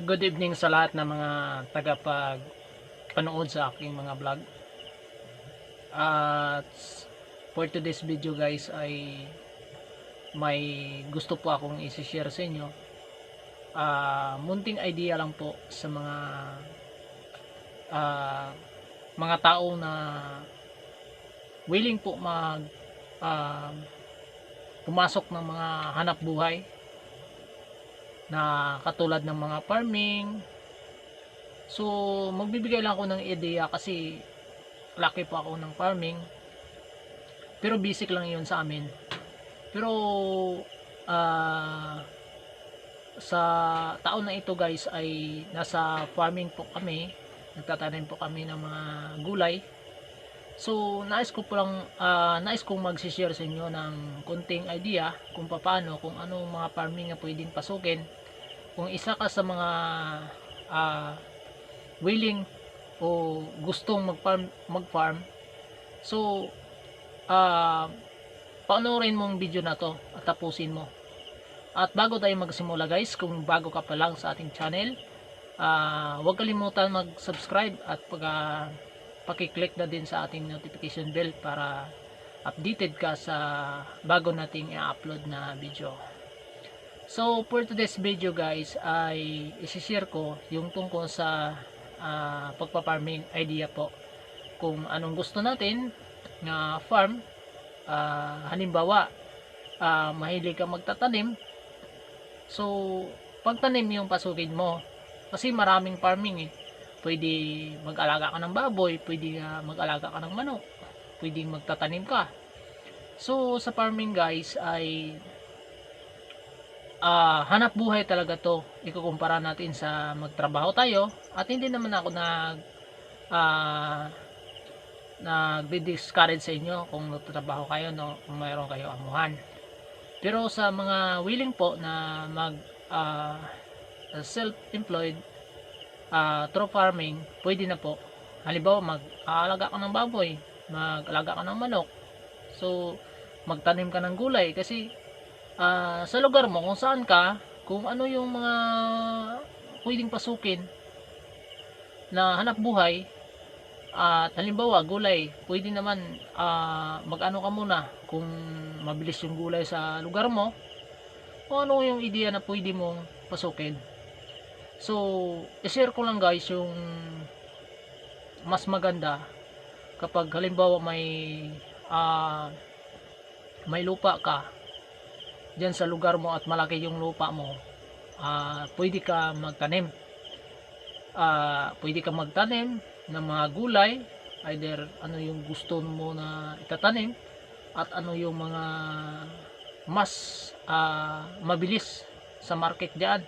Good evening sa lahat ng mga tagapag panood sa aking mga vlog. At for today's video guys ay may gusto po akong isi-share sa inyo. Ah, munting idea lang po sa mga ah, mga tao na willing po mag ah, pumasok ng mga hanap buhay na katulad ng mga farming. So, magbibigay lang ako ng ideya kasi laki po ako ng farming. Pero basic lang yun sa amin. Pero, ah, sa taon na ito guys ay nasa farming po kami. Nagtatanim po kami ng mga gulay. So, nais ko po lang, ah, nais kong mag-share sa inyo ng konting idea kung paano, kung anong mga farming na pwedeng pasukin. Kung isa ka sa mga ah, willing o gustong mag-farm, mag-farm, so, ah, panoorin mo ang video na to at tapusin mo. At bago tayo magsimula guys, kung bago ka pa lang sa ating channel, ah, huwag kalimutan mag-subscribe at pag ah, pakiclick na din sa ating notification bell para updated ka sa bago nating i-upload na video. So, for today's video guys, ay isi-share ko yung tungkol sa ah, pagpa-farming idea po. Kung anong gusto natin na farm, ah, halimbawa, ah, mahilig ka magtatanim, so, pagtanim yung pasukin mo. Kasi maraming farming eh. Pwede mag-alaga ka ng baboy, pwede ah, mag-alaga ka ng manok, pwede magtatanim ka. So, sa farming guys ay ah hanap buhay talaga to. Ikukumpara natin sa magtrabaho tayo at hindi naman ako nag ah nagdi-discourage sa inyo kung nagtatrabaho kayo no kung mayroon kayo amuhan. Pero sa mga willing po na mag ah, self-employed ah, through farming, pwede na po. Halimbawa, mag-aalaga ka ng baboy, mag-alaga ka ng manok. So, magtanim ka ng gulay kasi ah, sa lugar mo kung saan ka, kung ano yung mga pwedeng pasukin na hanap buhay at halimbawa gulay, pwede naman ah, mag-ano ka muna kung mabilis yung gulay sa lugar mo o ano yung ideya na pwede mong pasukin. So, i-share ko lang guys yung mas maganda kapag halimbawa may ah, may lupa ka diyan sa lugar mo at malaki yung lupa mo ah pwede ka magtanim. Ah pwede ka magtanim ng mga gulay either ano yung gusto mo na itatanim at ano yung mga mas ah, mabilis sa market diyan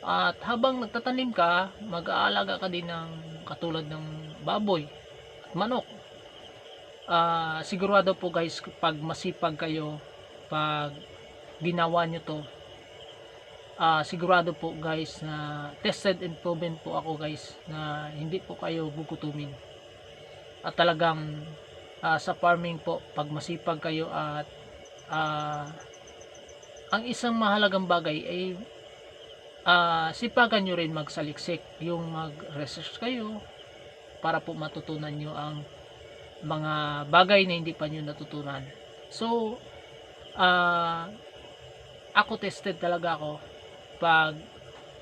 at habang nagtatanim ka mag-aalaga ka din ng katulad ng baboy at manok. Ah sigurado po guys pag masipag kayo pag ginawa nyo to. Ah sigurado po guys na tested and proven po ako guys na hindi po kayo gugutumin. At talagang ah, sa farming po pag masipag kayo at ah, ang isang mahalagang bagay ay ah, sipagan nyo rin magsaliksik yung mag-research kayo para po matutunan nyo ang mga bagay na hindi pa nyo natutunan. So ah ako tested talaga ako. Pag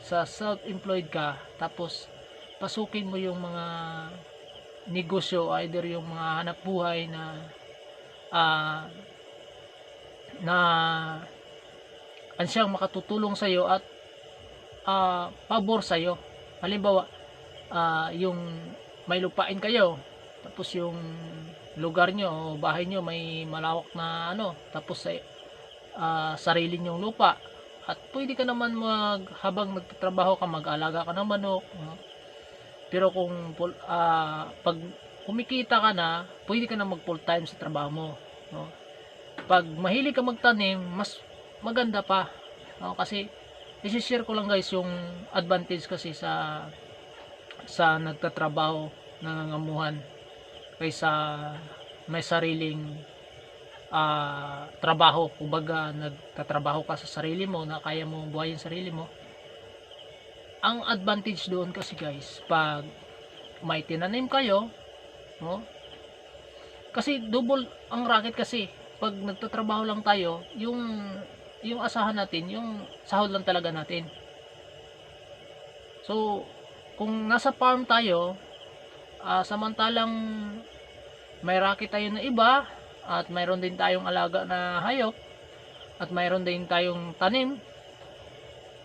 sa self-employed ka tapos pasukin mo yung mga negosyo either yung mga hanap buhay na ah na ansyang makatutulong sa iyo at ah pabor sa iyo halimbawa ah yung may lupain kayo tapos yung lugar nyo o bahay nyo may malawak na ano tapos sa ah, sarili nyong lupa at pwede ka naman mag habang nagtatrabaho ka mag-alaga ka ng manok no? pero kung ah, pag kumikita ka na pwede ka na mag full time sa trabaho mo no? pag mahilig ka magtanim mas maganda pa no? kasi isi-share ko lang guys yung advantage kasi sa sa nagtatrabaho nangangamuhan kaysa may sariling ah, trabaho kumbaga nagtatrabaho ka sa sarili mo na kaya mo buhayin sarili mo ang advantage doon kasi guys, pag may tinanim kayo, no? Kasi double ang racket kasi pag nagtatrabaho lang tayo, yung yung asahan natin, yung sahod lang talaga natin. So, kung nasa farm tayo, ah, samantalang may racket tayo na iba at mayroon din tayong alaga na hayop. At mayroon din tayong tanim.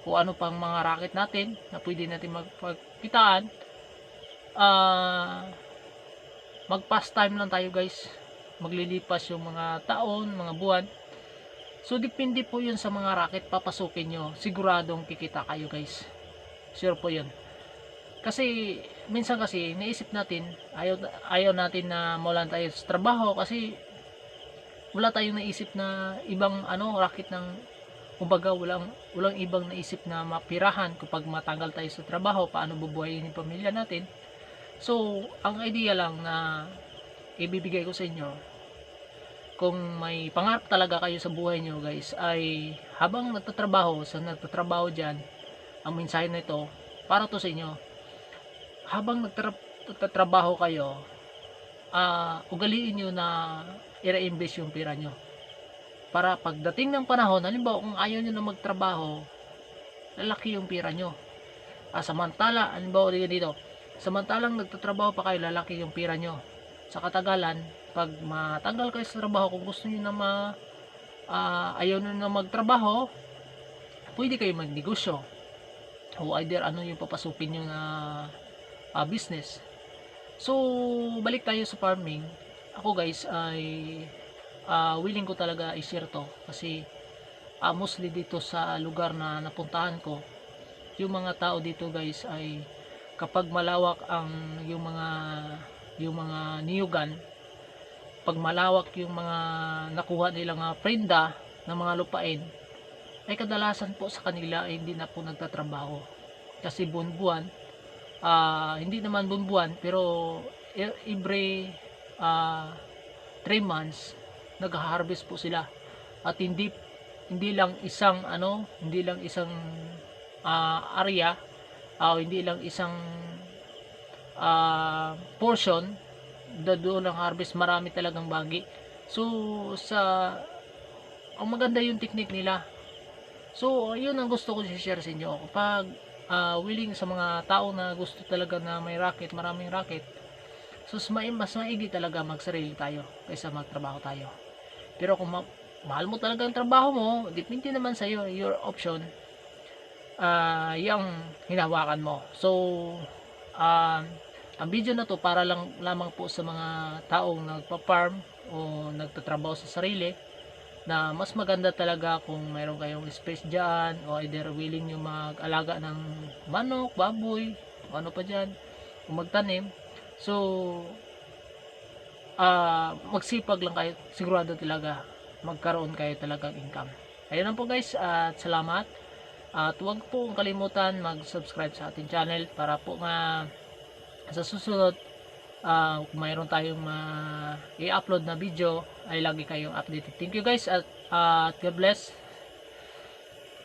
Kung ano pang mga racket natin na pwede natin magpagkitaan ah mag time lang tayo guys. Maglilipas yung mga taon, mga buwan. So depende po yun sa mga racket papasukin nyo. Siguradong kikita kayo guys. Sure po yun. Kasi minsan kasi naisip natin ayaw, ayaw natin na mawalan tayo sa trabaho kasi wala tayong naisip na ibang ano racket ng kumbaga walang walang ibang naisip na mapirahan kapag matanggal tayo sa trabaho paano bubuhayin yung pamilya natin. So ang idea lang na ibibigay ko sa inyo kung may pangarap talaga kayo sa buhay nyo guys ay habang nagtatrabaho sa nagtatrabaho dyan ang mensahe na ito para to sa inyo. Habang nagtatrabaho kayo ah ugaliin nyo na i-reinvest yung pera nyo. Para pagdating ng panahon halimbawa kung ayaw nyo na magtrabaho lalaki yung pera nyo. Ah, samantala halimbawa dito, samantalang nagtatrabaho pa kayo lalaki yung pera nyo. Sa katagalan pag matanggal kayo sa trabaho kung gusto nyo na ma, ah, ayaw nyo na magtrabaho pwede kayo magnegosyo. O either ano yung papasukin nyo na ah, business so balik tayo sa farming. Ako guys ay ah, willing ko talaga i-share to kasi ah, mostly dito sa lugar na napuntahan ko yung mga tao dito guys ay kapag malawak ang yung mga yung mga niyugan pag malawak yung mga nakuha nilang mga prenda ng mga lupain ay kadalasan po sa kanila ay hindi na po nagtatrabaho. Kasi buwan-buwan ah, hindi naman buwan-buwan pero e- every ah, 3 months nag-harvest po sila. At hindi hindi lang isang ano hindi lang isang ah, area ah, hindi lang isang ah, portion da doon ang harvest marami talagang bagi. So sa ang maganda yung technique nila. So yun ang gusto ko i-share sa inyo. Kapag ah, willing sa mga tao na gusto talaga na may racket maraming racket so mas, mai- mas maigi talaga magsarili tayo kaysa magtrabaho tayo. Pero kung ma- mahal mo talaga ang trabaho mo depende naman sa iyo your option ah yung hinawakan mo. So um, ang video na to para lang lamang po sa mga taong nagpa-farm o nagtatrabaho sa sarili na mas maganda talaga kung mayroon kayong space dyan o either willing nyo mag-alaga ng manok, baboy, o ano pa dyan, o magtanim. So, ah magsipag lang kayo, sigurado talaga magkaroon kayo talagang income. Ayun lang po guys, at salamat. At huwag po kalimutan mag-subscribe sa ating channel para po nga sa susunod ah, kung mayroon tayong ma i-upload na video ay lagi kayong updated. Thank you guys at, at God bless.